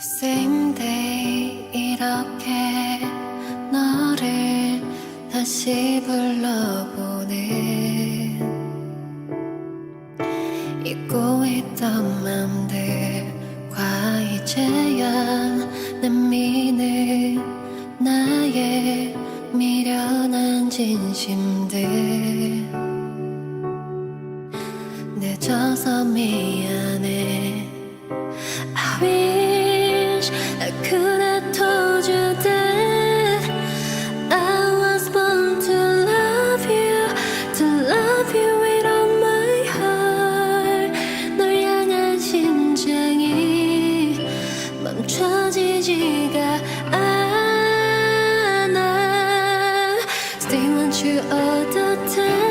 same day 이렇게 너를 다시 불러보네. 잊고 있던 맘들과 이제야 남미는 나의 미련한 진심들. 늦어서 미안해. Wish 멈춰지지가 않아. Still want you all the time.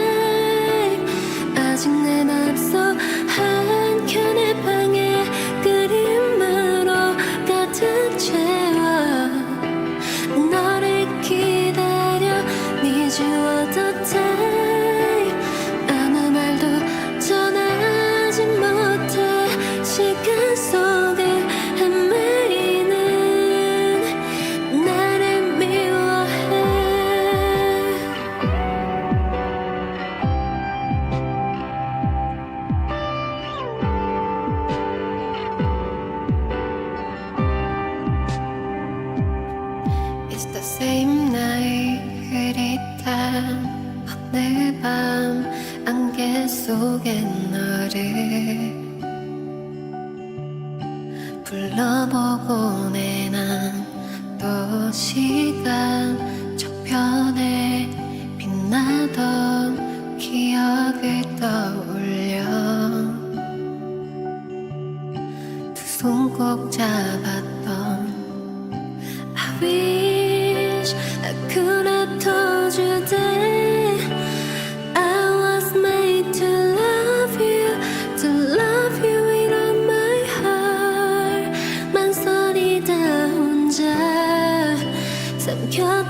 It's the same night 흐릿한 오늘 밤 안개 속에 너를 불러보고 내난또 시간 저편에 빛나던 기억을 떠올려. 두 손 꼭 잡았던 wish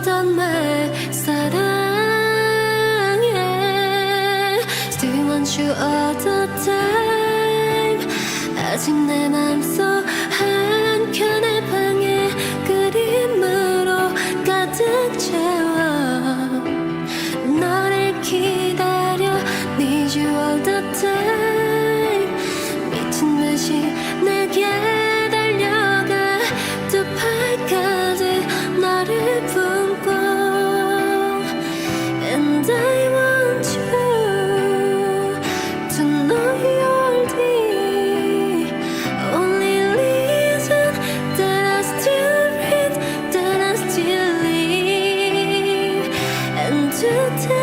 했던 말 사랑해 Still you want you all the time 아직 내 맘속 한켠의 방에 그림으로 가득 채워 之天。